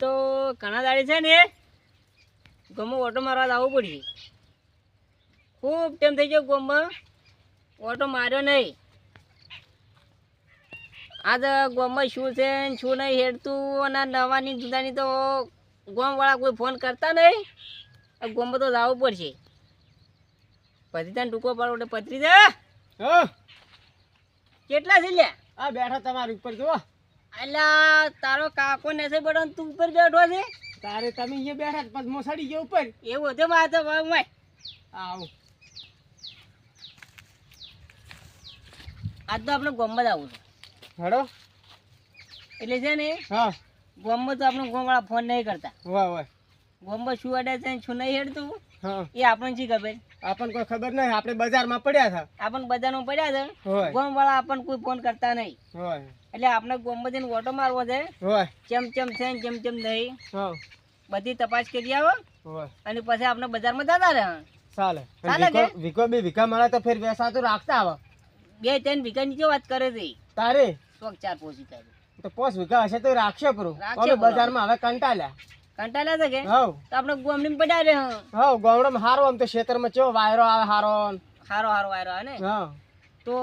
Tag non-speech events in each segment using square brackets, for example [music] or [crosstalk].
તો ઘણા દાડી છે ને ગમો ઓટો મારવા આવવું પડશે. ખૂબ ટાઈમ થઈ ગયો ગોમમાં ઓટો માર્યો નહીં. આજ ગોમમાં શું છે શું નહીં હેડતું અને નવાની જુદાની તો ગોમવાળા કોઈ ફોન કરતા નહીં. આ ગોમમાં તો જવું પડશે. પછી તને ટૂંકો પાડો એટલે પતરી દે. કેટલા છે લે આ બેઠા તમારી ઉપર જુઓ. અલા તારો કાકો ને બડો ને તું ઉપર બેઠો છે. તારે તમે અહીંયા બેઠા પછી મોસાડી ગયો ઉપર. એવું હતું મારે તો ભાઈ આવું. આજ તો આપણે ગોમમાં જ આવું છે. હડો. એટલે છે ને હા. ગોમમાં તો આપણે ગોમવાળા ફોન નહીં કરતા. વાહ વાહ ગોમમાં શું અડે છે શું નહીં હેડતું એ આપણને શી ખબર? આપણને કોઈ ખબર નહીં આપણે બજારમાં પડ્યા હતા. આપણ બજારમાં પડ્યા છે ગોમ વાળા આપણ કોઈ ફોન કરતા નહીં. એટલે આપણે ગોમમાં જઈને ઓટો મારવો છે. ચમ ચમ છે ને ચમ ચમ નહીં. બધી તપાસ કરી આવો. અને પછી આપણે બજારમાં જતા રહે. ચાલે? વીકો વીકો બે વીઘા મળે તો ફેર વેસાતું રાખતા આવો. બે ત્રણ વીઘા નીચે વાત કરે છે. તારે? ચોક ચાર પોસી તારે. તો પોસ વિકા હશે તો રાખશે પરું. બજારમાં હવે કંટાળ્યા. કંટાળ્યા છે કે? હવ. તો આપણે ગોમની પડ્યા રહે હવ ગામડામાં હારો આમ તો ખેતરમાં ચો વાયરો આવે હારો હારો હારો વાયરો આવે ને? હા. તો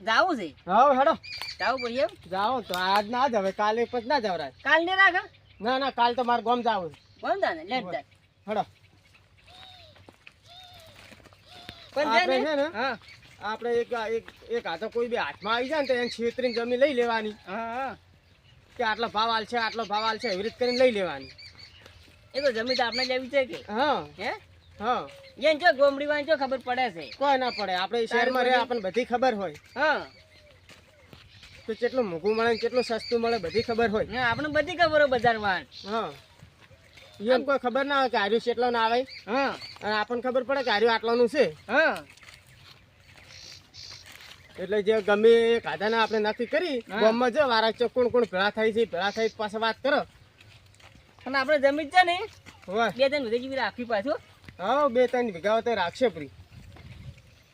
જાવું છે? હવ હેડો. જાવું પડશે એમ? જાઓ તો આજ ના જ હવે કાલે પછી ના જવરાય કાલ ને રાખ ના ના કાલ તો મારે ગોમ જાવું ગોમ ને લેટ જાય. હેડો. પણ છે ને હા. આપણે એક એક એક હાથો કોઈ બી હાથમાં આવી જાય ને તો એને છેતરીને જમીન લઈ લેવાની. હા હા. કે આટલો ભાવ આલશે આટલો ભાવ આલશે એવી રીત કરીને લઈ લેવાની. એ તો જમીન આપણે લેવી છે કે? હા. હે? હા. એમ જો ગોમડી વાંચો ખબર પડે છે. કોઈ ના પડે. આપણે શહેરમાં રહે આપણને બધી ખબર હોય. હા. તો કેટલું મોંઘું મળે ને કેટલું સસ્તું મળે બધી ખબર હોય. હા, આપણે બધી ખબર હોય બજારમાં. હા. એમ કોઈ ખબર ના હોય કે આર્યું કેટલો ના આવે. હા. અને આપણને ખબર પડે કે આર્યું આટલાનું છે. હા. એટલે જે ગમે એ કાધાના આપણે નક્કી કરી. ગામમાં જો વારા ચો કોણ કોણ ભેળા થાય છે ભેળા થઈ પાસે વાત કરો. અને આપણે જમીન છે ને હોય બે ત્રણ વીઘા જેવી રાખવી પાછું. હા બે ત્રણ વીઘા તો રાખશે પૂરી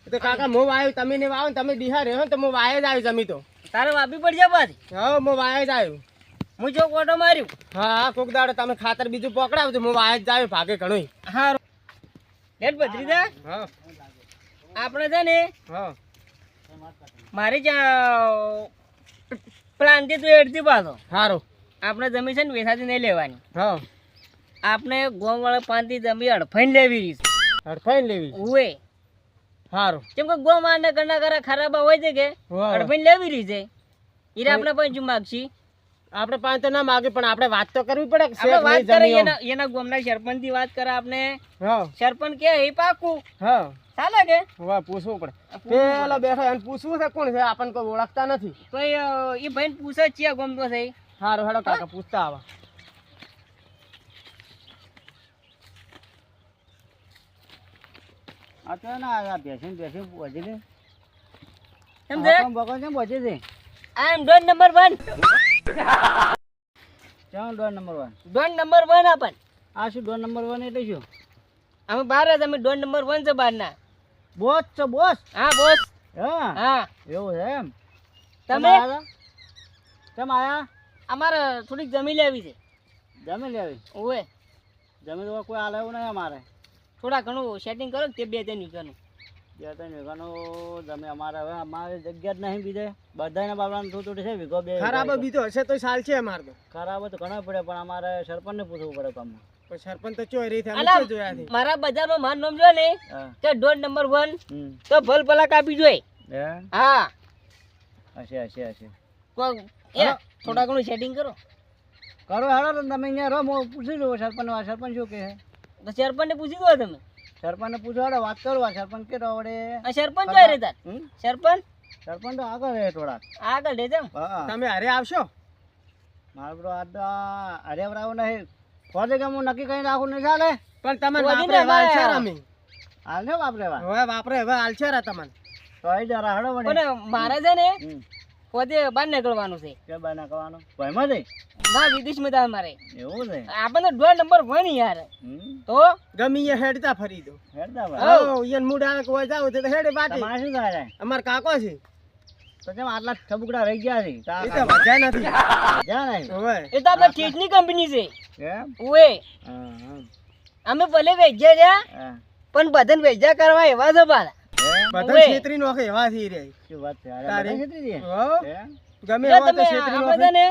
તો કાકા મો વાયો તમે ને વાવો તમે બિહાર રહ્યો તો મો વાય જ આવ્યું જમી તો. તારે વાપી પડશે પાછી. હા મો વાય જ આવ્યું. હું જો ઓટો માર્યું. હા હા કોક દાડો તમે ખાતર બીજું પકડાવજો મો વાય જ આવ્યો ભાગે ઘણો હા લેટ બદરી દે હા. આપણે છે ને હા. મારી જ્યાં પ્લાનથી તું એડતી પાછો. સારું આપણે જમીન છે ને વેસાથી નહીં લેવાની. હા. આપણે ગોમવાળા પાંચથી જમીન અડફાઈને લેવી રહી અડફાઈને લેવી ઉવે. સારું કેમ કે ગોમાં કરના કરા ખરાબા હોય છે કે. અડફાઈને લેવી રહી છે. ઈરે આપણે પણ શું માગશી? આપણે પાંચ તો ના માગે પણ આપણે વાત તો કરવી પડે કે આપણે વાત કરે એના એના ગોમના સરપંચથી વાત કરે આપણે. હા. સરપંચ કે એ પાકું. હા. ચાલે કે? હવે પૂછવું પડે. પેલો બેઠો એને પૂછવું છે કોણ છે? આપણને કોઈ ઓળખતા નથી. તો એ ભાઈ પૂછે છે ગમતો છે? સારું હેડો કાકા પૂછતા આવા. આ તો ના આ ભેંસીને ભેંસી પહોંચી દે એમ છે? બકો કેમ પહોંચી દે I am don number one. ચાલો door number one? Don number one આપણ. આ શું નંબર વન એટલે શું? અમે બહાર જ અમે ડોન નંબર વન છે બહારના બોસ છો બોસ? હા બોસ. હા હા. એવું છે એમ. તમે કેમ આયા અમારે થોડીક જમીન લેવી છે. જમી લેવી? ઓવે. જમી તો કોઈ આલે એવું નહીં અમારે. થોડા ઘણું સેટિંગ કરો તે બે ત્રણ વીઘાનું. બે ત્રણ વીઘાનું જમે અમારે હવે અમારે જગ્યા જ નહીં બીજે. બધાને બાબલાને થોડું થોડું છે વીઘો બે ખરાબ બીજો હશે તો સાલ છે અમારે તો. ખરાબ તો ઘણા પડે પણ અમારે સરપંચને પૂછવું પડે કામ પણ સરપંચ તો ચોરી થઈ અમે અલા, જોયા છે. મારા બજારમાં માર નામ જો ને કે ડોન નંબર 1 તો ભલ ભલા કાપી જોય હા? હશે હશે હશે. થોડા ઘણું સેટિંગ કરો. કરો હાલો તમે અહીંયા રહો હું પૂછી લઉં સરપંચ સરપંચ શું કહે છે? તો સરપંચને પૂછી દો તમે. સરપંચને પૂછો હાલો વાત કરો સરપંચ આવડે? આ સરપંચ જોઈ રહેતા. હમ? સરપંચ? સરપંચ તો આગળ રહે થોડા આગળ રહે તમે હારે આવશો? મારો બ્રો આ તો અરે બરાબર નહીં. ખોદે કે હું નક્કી કરીને રાખું નહીં ચાલે? પણ તમે કોઈ વાપરે હવે હાલ ને હવે. વાપરે હવે હાલ રા તમને. તો આવી જરા હડો પણ મારે છે ને પોતે બહાર નીકળવાનું છે. કે ના કરવાનું ભાઈમાં જઈ ના વિદેશમાં જાય મારે. એવું છે? આપણને ડોર નંબર વન યાર. તો? ગમી એ હેડતા ફરી દો. હેડતા મૂડ આવે કે હોય જાવ તો હેડે બાટી તમારે શું થાય? અમાર કાકો છે. તો કેમ આટલા ઠબુકડા રહી ગયા છે? એ મજા નથી. જા નહીં હવે એ તો આપણે ઠેઠની કંપની છે. કેમ? ઓએ હા, હા, અમે ભલે વેચ્યા રહ્યા પણ બધાને વેચ્યા કરવા એવા છે પાછા બધા છેતરી નોખે એવા થઈ રહી શું વાત છે? અરે છેતરી ગયા? ગમે એવા તો છેતરી નોખે. બધા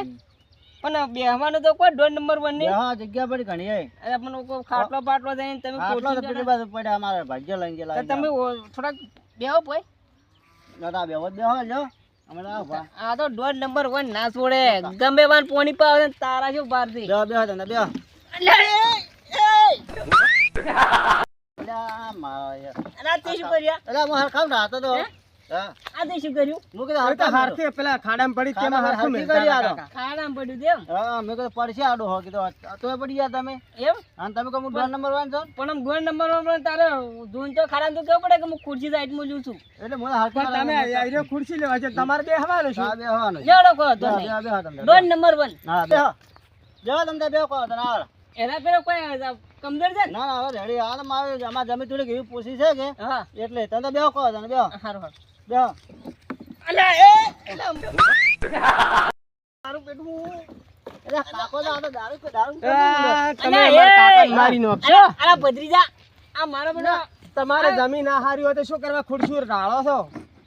પણ બેહવાનું તો કોઈ ડોર નંબર વનની હા, જગ્યા પડી ઘણી હે. અરે પણ કોઈ ખાટલો પાટલો જઈને તમે ખાટલો તો પેલી બાજુ પડ્યા અમારે ભાગ્ય લઈને ગયેલા તમે થોડાક બેહો પોય ના બેહો બેહો ભા. આ તો ડોર નંબર વન ના છોડે. ગમે વાન પોણી પાવ ને તારા શું બહારથી બે બેહો તમે બેહો. અલ્યા, મારો યાર. આ તે શું કર્યા અલ્યા, હું ના હતો તો. હા. આ તે શું કર્યું? હું કીધું હવે હારથી પેલા ખાડામાં પડી તેમાં હારથી. કાકા. ખાડામાં પડ્યું તેમ? હા, મેં કીધું પડશે આડો હો કીધું તોય પડી ગયા તમે. એમ? અને તમે કહો હું ડોર નંબર વાન છો પણ આમ ગોળ નંબર પણ તારે જોન તો ખાડામાં તો કેવું પડે કે હું ખુરશી સાઈડમાં જોઉં છું? એટલે મને પણ તમે આયરો ખુરશી લેવા છે તમારે બે હવાનું હા, બે હવાનો છે. લેવડો કહો તો તમે નંબર વન. હા બે બેહો તમે ત્યાં બેહો કહો તને ના એના પેલો કોઈ કમદર છે ના? ના હવે રેડી હાલ મારે અમારે જમી થોડીક કેવી પૂછી છે કે હા. એટલે તને તો બેહો કહો તને બેહો. હારું હારું. અલ્યા એ મારું પેટું એટલે કાકો તો દારૂ પી- દારૂ તમે અલ્યા, અમારા એ! કાકાને મારી નાખશો અલા અલા આ મારો બેટો તમારે જમીન આ હારી હોય તો શું કરવા ખુરશી રાળો છો?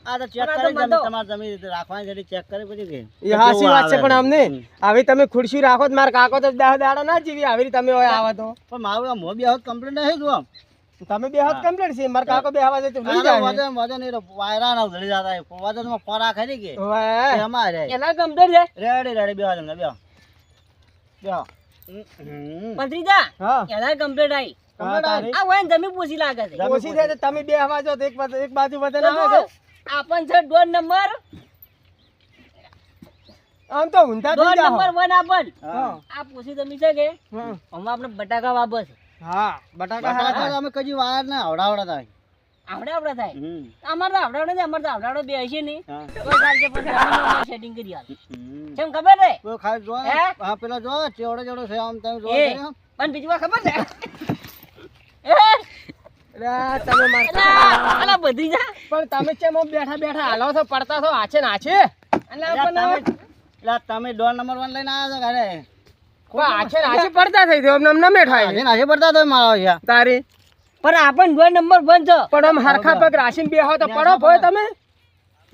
આ તો ચેક કરી જમીન બધો- જમીન રાખવાની જરી ચેક કરી પછી કે એ હાચી વાત છે પણ અમને આવી તમે ખુરશી રાખો તો મારા કાકો તો દાડા ના જીવી આવી રીતે તમે હોય આવો તો. પણ મારું આ મોં બે હાથ કમ્પ્લીટ નહીં જોવા તમે બે હાથ કમ્પ્લીટ છે. મારા કાકો બે હવા જતો લઈ જાય વજન વજન એ વાયરા ના ઉધડી જતા વજનમાં ખોરાક ખરી કે? અમારે એના કમ્પ્લીટ છે. રેડી રેડી બે તમને બે બે હમ. ભત્રીજા હા. એના કમ્પ્લીટ આઈ. આ વયન જમી પૂછી લાગે છે. પૂછી દે તમે બે હવા જો એક બાજુ એક બાજુ વજન આવે જો, આપણ છે ડોર નંબર. આમ તો ઊંધા ડોર થઈ નંબર જાઓ. વન આપણ. હા. આ પૂછી જમી છે કે? હમ. આપણે બટાકા વાપસ. હા બટાકા બટાકા? હારા અમે કજી વાર ના આવડાવડા થાય આવડે આવડે થાય હમ. તો આવડાવડે નથી અમારે તો આવડાવડો બે હશે નહીં. તો ચાલશે પણ સેટિંગ કરી હાલ કેમ ખબર છે? કોઈ ખાસ જો હા? પેલા જો ચેવડો ચેવડો છે આમ તમે જો. પણ બીજું વાત ખબર છે? [laughs] એ અરે આ તમે મારા અલા અલા બધી જા. પણ તમે કેમ બેઠા બેઠા હાલો છો પડતા છો આછે ને આછે તમે દોઢ નંબર વન લઈને આવ્યા છો ઘરે? આછે આછે પડતા થઈ ગયો. અમને મેઠાય આજે નાખી પડતા તો મારો છે. તારી. પણ આપણ ડોર નંબર વન છો. પણ આમ હરખા પગ રાશીને બેહો તો પડો ભોય તમે.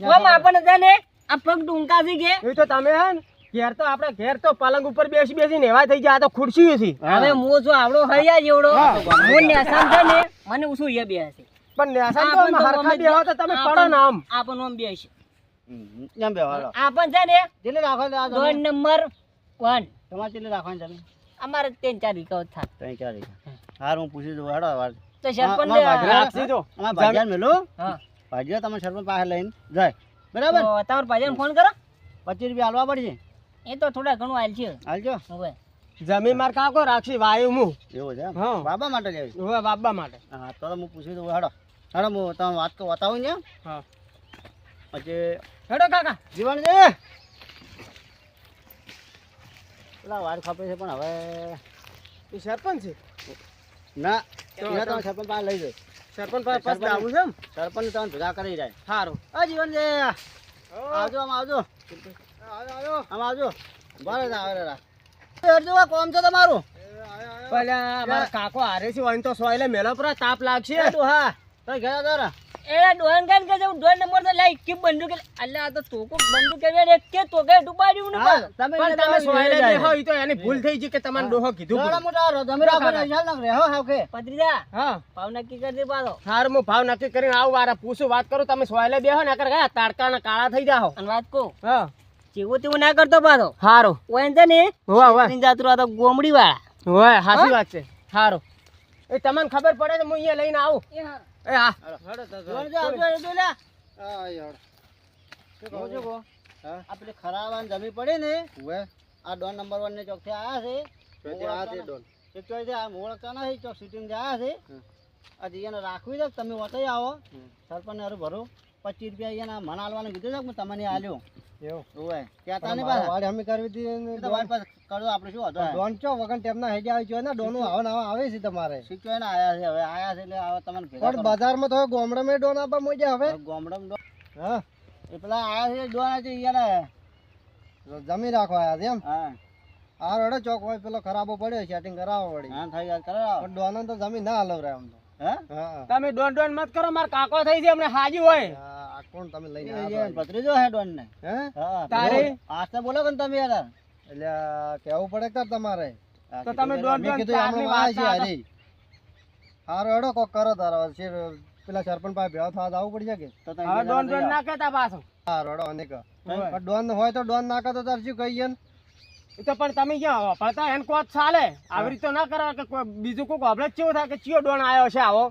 ઓમ આપણને છે આ પગ ટૂંકા છે કે? એ તો તમે હે ઘેર તો આપણે ઘેર તો પલંગ ઉપર બેસી બેસીને એવા થઈ ગયા આ તો ખુરશી છે. હવે મો જો આવડો હૈયા જેવડો. હું. નેસામ છે ને મને ઉસું હિયા બે પણ નેસાન તો હરખા તમે પડો ને આમ. આપણ ઓમ બે એમ બે આપણ છે ને રાખો? નંબર વન તમારે કેટલું રાખવાનું તમે? અમારે ત્રણ ચાર વીઘા થાય ત્રણ ચાર વીઘા. હારું હું પૂછી દઉં હાડો વાર તો હા, સરપંચ અમારા ભાગરા- રાખજી ભાજ્યા મેલો. હા. ભાગ્યો તમે સરપંચ પાસે લઈને જાય. બરાબર? તમારે ભાજ્યાને ફોન કરો. પચીસ રૂપિયા હાલવા પડશે. એ તો થોડા ઘણું આલ છે હાલજો. હવે. જમીન માર કાકો રાખશી વાયુ હું એવું છે હા. બાબા માટે લેવી હવે બાબા માટે. હા તો હું પૂછી દઉં હાડો. હાડો હું તમે વાત તો બતાવું ને. હા. પછી હેડો કાકા. જીવન છે? પેલા વાર ખાપે છે પણ હવે એ સરપંચ છે? ના એના તમે સરપંચ પાસે લઈ જાય. સરપંચ પાસે પાસે આવું છે એમ? સરપંચ તમે ભેગા કરી જાય. સારું આ જીવન જે આવજો આમ આવજો. આમ આવજો. ભલે ના આવે રા. હરજો આ કોમ છે તમારું? પહેલા અમારા કાકો હારે છે હોય ને તો સોયલે મેલો પર તાપ લાગશે. હા. તો ઘેરા તારા એ ડોન ગાન કે હું ડોન નંબર તો લાઈ કે બંદૂક અલ્લા આ તો તોકો બંદૂક કે રે કે તો કે ડુબાડ્યું ને તમે પણ તમે તમે સોયલે. બેહો ઈ તો એની ભૂલ થઈ છે કે તમને ડોહો કીધું પૂરું. મોટા રહો, જમી રાખો ને યાલ ના. રહે, હો, હાવ કે. પત્રીજા હા. ભાવ નક્કી કરી દે પાછો. હાર મો ભાવ નક્કી કરીને આવ વારા પૂછું વાત કરું તમે સોયલે બેહો ને કર ગયા તાડકાના કાળા થઈ જાઓ અને વાત કહું હા. જેવું તેવું ના કરતો પાછો. હારો. ઓય છે ને હોવા હોવા. ત્રણ આ તો ગોમડી વાળા હોય સાચી વાત છે. હારો. એ તમને ખબર પડે તો હું અહીંયા લઈને આવું. એ હા. કહું? આ. પેલી ખરાબાને જમી પડી ને આ ડોન નંબર વન ને ચોકથી આયા છે. ચોક સિટીમાં જે આયા છે. આ જીયાને રાખવી દે તમે વટાઈ આવો. સરપંચ હારું ભરું. પચીસ રૂપિયા અહીંયા મને હાલવાનું કીધું છે હું તમને હાલ્યો એવું? ઓવે કહેતા નહીં પાછા વાડી અમે કરવી હતી તો વાળી પાસે કરજો આપણે શું હતો ડોન ચો વગર ટેમના હેડે આવી ગયો ને ડોનું આવા ને આવે છે તમારે. શીખ્યો ને આયા છે હવે આયા છે એટલે હવે તમને પણ બજારમાં તો ગોમડામાં ડોન આપવા મોજ્યા હવે? ગોમડમ હા. એ પેલા આયા છે ડોના છે યાર જમી રાખવા આયા છે એમ? હા. આ રડે ચોક હોય પેલો ખરાબો પડ્યો સેટિંગ કરાવો વળી. હા થઈ ગયા કરાવો. પણ ડોન તો જમીન ના હલવ રહ્યા આમ તો. તમે ડોન ડોન મત કરો માર કાકો થઈ છે અમને હાજી હોય. કોણ તમે લઈને આવ્યા ભત્રીજો હે ડોન ને હે તારે? આસ્તે બોલો કે તમે યાર? એટલે કેવું પડે તાર તમારે? તો તમે કે ડોન ડોન કીધું ચારની વાત છે. હરી હારો હેડો કોક કરો તારો. શેર- પેલા સરપંચ પાસે ભેળો થવા જવું પડશે કે તો તમે ડોન ડોન ના કહેતા પાછો. હારો અને કહો. હોય. પણ ડોન હોય તો ડોન ના તો તાર શું કહીએ ને? તો પણ તમે ક્યાં વાપરતા એને કોત ચાલે. આવી રીતે ના કરો કે બીજું કોઈ ગોબળે ચેવો થાય કે ચિયો ડોણ આવ્યો છે આવો?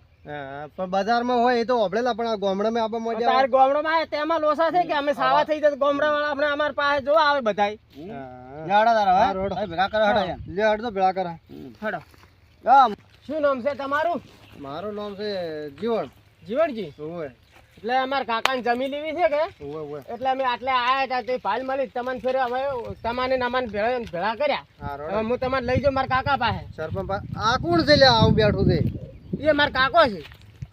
પણ બજારમાં હોય એ તો ઓબળેલા પણ આ આપણે મજા તાર ગોમડામાં આવે તેમાં લોસા છે કે અમે સાવા થઈ જાય ગોમડા વાળા આપણે અમાર પાસે જોવા આવે બધાય. જાડા તારા હા, રોડ. ભેગા કરો હડા લે હડ તો ભેગા કરા. હડો. શું નામ છે તમારું? મારું નામ છે જીવન. જીવણજી ઓવે એટલે અમારા કાકાને જમી લેવી છે કે? એટલે અમે આટલે આયા હતા તે ફાઇલ મળી તમને ફેર અમે તમાને ને અમાને ભેળા ભેળા કર્યા. હા હવે હું તમારે લઈ જાઉં મારા કાકા પાસે. સરપંચ આ કોણ છે? લ્યા આવું બેઠું છે. એ મારા કાકો છે.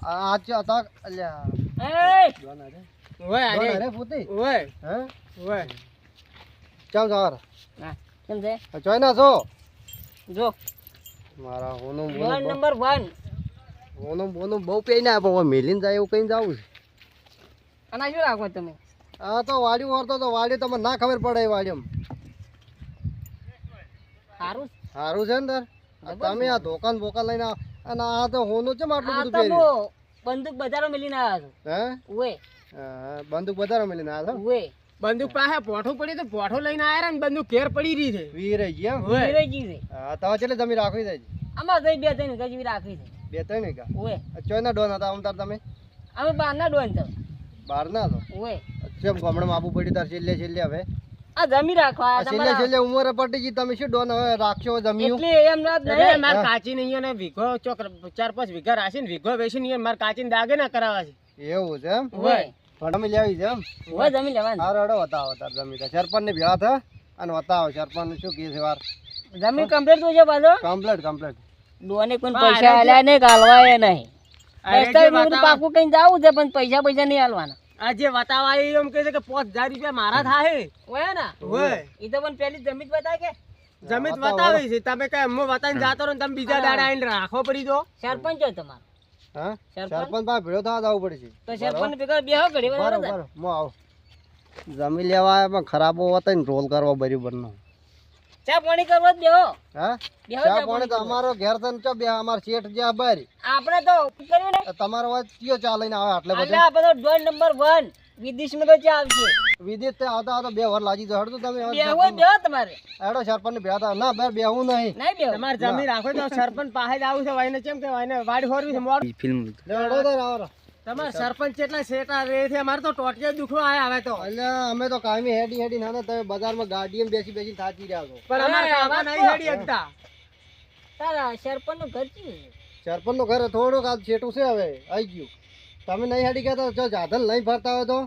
આ આ ચો તા અલ્યા એ ડોન અરે પૂતી. હે? ઓય. ચાલ જાર કેમ છે? જોઈ ના છો? જો. મારા હોનું નંબર 1 હોનું બોનું બહુ પેઈ ના આપો મેલીન જાય એવું કઈ જાવું છે. અને શું રાખો તમે? આ તો વાડી વરતો તો વાડી તમને ના ખબર પડે એ વાડીમાં સારું સારું છે ને તાર? તમે આ દુકાન બોકાન લઈને અને આ તો હોનું છે આટલું બધું તો પહેર્યું? હું બંદૂક બજારો મેલીને આવ્યો હે? છું ઉએ હા, બંદૂક બજારો મેલીને આવ્યા છો ઉએ બંદૂક પાસે પોઠું પડી તો પોઠો લઈને આયા ને બંદૂક ઘેર પડી રહી છે. વીર ગયા હોય. ગઈ છે. હા તમે ચલે જમી રાખવી જાય આમાં જઈ બે ત્રણ ગજવી રાખવી છે. બે ત્રણ કા ઉએ ચોયના ડોન હતા આમ તાર તમે? અમે બહારના ડોન તો બહાર ના તો ઉએ જેમ ગામડામાં આબુ પડી તાર છેલ્લે છેલ્લે હવે. આ જમી રાખવા છેલ્લે છેલ્લે ઉંમરે પડી ગઈ તમે શું ડોન હવે રાખશો જમી એટલે એમ ના નહીં. માર કાચી નહીં ને વીઘો ચોક ચાર પાંચ વીઘા રાખીને વીઘો વેચીને નહીં માર કાચીને દાગે ના કરાવા છે. એવું છે એમ? પણ તમે લેવી છે એમ? ઉએ જમી લેવાની. હારો અડો બતાવો તાર જમી તા સરપંચ ને ભેળા થા અને બતાવો સરપંચ શું કહે છે વાર. જમી કમ્પ્લીટ થઈ છે પાછો? કમ્પ્લીટ કમ્પ્લીટ ડોને કોઈ પૈસા આલ્યા નહીં કાલવા એ નહીં પાકું કઈ જાવું છે પણ પૈસા પૈસા નહીં આલવાના. આ જે વતાવા એમ કહે છે કે પાંચ હજાર રૂપિયા મારા થાય ઓય ને? હોય. એ તો પણ પેલી જમીન બતાય કે? જમીન વતાવો. વતાવી છે તમે કઈ હું વતાવીને જાતો રહો ને તમે બીજા દાડા આવીને રાખો પડી દો. સરપંચ હોય તમારો. હા? સરપંચ? સરપંચ પાસે ભેળો થવા જવું પડશે તો સરપંચ ભેગા બેહો ઘડી બરાબર હું આવું. જમી લેવા પણ ખરાબો હતા ને રોલ કરવા બરાબર નો ચા પાણી કરવા જ બેહો. હા? ચા ચા પાણી તો અમારો ઘેર તન ચો બે અમાર શેઠ જે બાર આપણે તો કર્યું ને. તમારો વાત કયો ચા લઈને આવે આટલે એટલે બધે આ બધો ડોન નંબર વન. વિદેશમાં તો ચા આવશે. વિદેશ તે આવતા આવતા બે વાર લાજી જાય. હડતો તમે બેહો હોય તમારે. એડો સરપંચ ને બેતા ના બે હું નહીં. નહીં બેહો. તમાર જમીન રાખો તો સરપંચ પાસે જ આવું છે વાઈને કેમ કે વાઈને વાડી હોરવી છે મોડ ફિલ્મ લેડો તો આવો તમારે સરપંચ કેટલા શેટા રે છે અમારે તો ટોટિયા દુખવા આયા હવે તો. એટલે અમે તો કાયમી હેડી હેડી ના તમે બજારમાં ગાડીમાં બેસી બેસી થાકી રહ્યા છો. પણ અમારે કાકા નહીં હેડી એકતા તારા સરપંચનું ઘર છે? સરપંચનું ઘર થોડુંક આ છેટું છે હવે આવી ગયું. તમે નહીં હેડી ગયા તો જો જાધલ નહીં ફરતા હોય તો.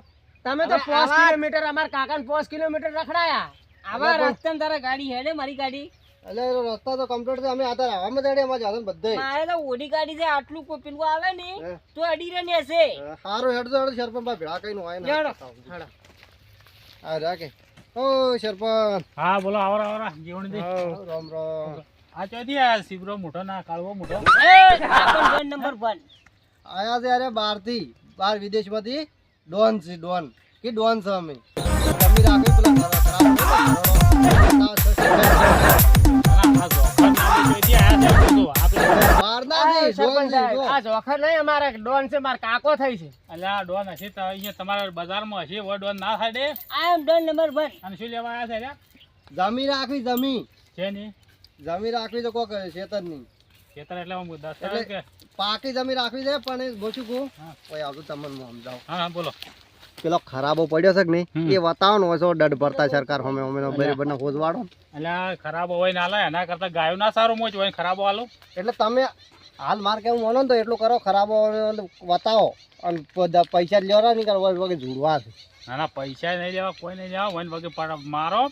તમે તો પાંચ કિલોમીટર અમારા કાકાને પાંચ કિલોમીટર રખડાયા. આવા રસ્તામાં તારા ગાડી હેડે મારી ગાડી. એટલે રસ્તા તો કમ્પ્લીટ છે. અમે આતા આવવામાં દેડે અમારે જાધલ બધે મારે તો ઓડી ગાડી છે આટલું કોઈ પેલું આવે ને તો અડી રે ને હશે. સારું હેડજો હેડો સરપંચ પાસે ભેળા કઈ નો. હોય હેડો. ને હા રાખે ઓ સરપંચ. હા બોલો આવરા આવરા જીવણજી રામ રામ. આ ચોથી આ સીબરો મોટો ના કાળવો મોટો એ કાકણ ડોન નંબર વન. આયા છે અરે બહારથી બહાર વિદેશમાંથી. ડોન છે ડોન. કે ડોન છે અમે. તમે રાખી પેલા ખરા- ખરાબ જમી રાખવી જમી. છે નહીં. જમી રાખવી તો કોક શેતરની ખેતર એટલે આમ દસ્તાવેજ કે પાકી જમીન રાખવી છે પણ એ કહું. આવતું તમને સમજાવું. હા બોલો. પેલો ખરાબો પડ્યો છે કે નહીં એ બતાવો હોય છો દડ ભરતા સરકાર હોમે હોમે બરાબર ને હોજવાડો અલ્યા ખરાબ હોય ના લાય એના કરતા ગાયો ના સારો મોજ હોય ખરાબો હાલો. એટલે તમે હાલ માર કેવું માનો તો એટલું કરો ખરાબો બતાવો અને પૈસા લેવા નહીં કરો વગે જોડવા છે. ના ના પૈસા નહીં લેવા કોઈ નહીં લેવા વન વગે મારો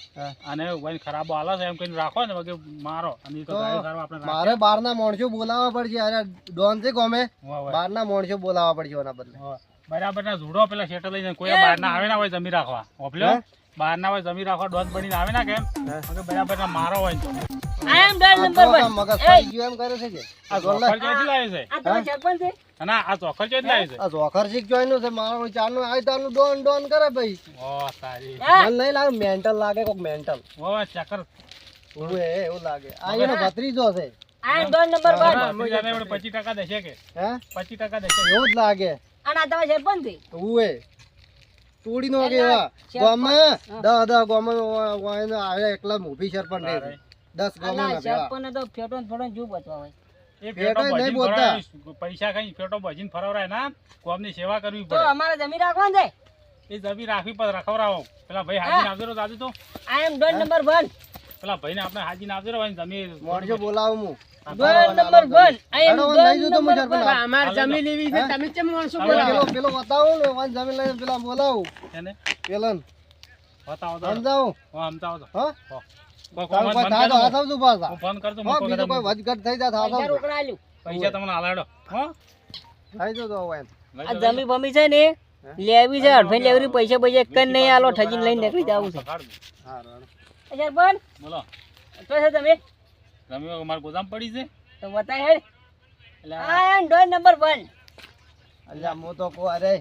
અને વન ખરાબો હાલો છે એમ કહીને રાખો ને વગે મારો. અને તો મારે બહારના માણસો બોલાવવા પડશે અરે ડોન છે ગમે. બહારના માણસો બોલાવવા પડશે એના બદલે. બરાબર ના જોડો પેલા શેટર લઈને કોઈ બહાર ના આવે ના હોય જમી રાખવા. ઓપલ્યો બહાર ના હોય જમી રાખવા ડોન બનીને આવે ના કેમ? બરાબર ના મારો હોય તો. આઈ એમ ડન નંબર આ મગજ પડી ગયું એમ કરે છે કે? આ બોલ ને. ચોખર છે. આ તમારો સરપંચ છે? ના આ ચોખર ચોથી લાવી છે. આ જોખર શીખ જોઈનું છે મારો ચારનું આ તારનું ડોન ડોન કરે ભાઈ. ઓ સારી નહીં લાગે મેન્ટલ લાગે કોક મેન્ટલ ઓ ચક્કર. ઓવે એવું લાગે. આ એનો ભત્રીજો છે. નંબર દેશે કે? હે? પચીસ ટકા દેશે. એવું જ લાગે. અને આ તમારો સરપંચ છે? ઓવે તોડી નો કે ગામમાં દસ દસ ગામમાં વાયનો આવે એકલા મોભી સરપંચ રહે દસ ગામમાં આ સરપંચ તો ફેટો ને જુ બચવા હોય? એ ફેટો ફેટો નહીં ભજીને બોલતા. ફરવાય, પૈસા કઈ ફેટો ભજીને ફરવરાય. ના કોમની સેવા કરવી પડે. અમારે જમીન રાખવાનું છે? એ જમી રાખવી પડે રખવરાવો પેલા ભાઈ હાજી આવજો દાદુ તો. I am don number one પેલા ભાઈને આપણે હાજીને આવજો હોય જમી મોડજો બોલાવું હું. Don number one. I am હું નંબર. વન. અમારે જમી લેવી છે તમે કેમ માણસો બોલાવો? પેલો પેલો બતાવો ને વાન જમીન લઈને પેલા બોલાવો. એને? પેલન. બતાવો તો. સમજાવો? હા સમજાવો તો. હા? જમી બમી છે ને લેવી છે અડફેન લેવી પૈસા પૈસા કઈ નહીં આલો ઠજીને લઈને નીકળી જવું છે. બોલો. તો છે તમે. જમી અમારે ગોદામ પડી છે? તો બતાય હે. એટલે આ ડોર નંબર વન. અલ્યા મો તો કો અરે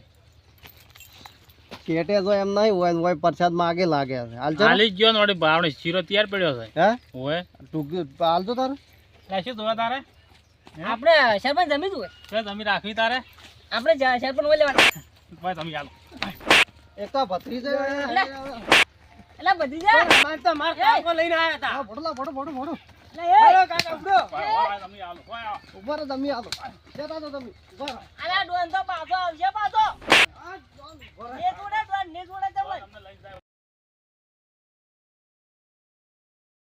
કેટે જો એમ નહીં હોય ને હોય પ્રસાદ માગે લાગે છે. હાલ ચાલ. હાલી જ ગયો ને ઓડી બાવણી શીરો તૈયાર પડ્યો છે. હે? ઓય ટૂંકી હાલ તો તારે. એટલે તો તારે? આપણે સરપંચ જમી તું કે જમી રાખવી તારે? આપણે જા- સરપંચ ઓલે લેવાના. ભાઈ તમે ચાલો એક તો ભત્રી છે. એટલે બધી જા માર તો માર કાકો લઈને આયા હતા. ફોટો ફોટો એટલે એ હેલો કાકા ઉડો તમે આલો ઊભો રહો તમે આલો લેતા તો તમે ઊભો રહો. આલા ડોન તો પાછો આવશે પાછો. આ ડોન ઊભો રહો. એ જોડે ડોન ને જોડે તમે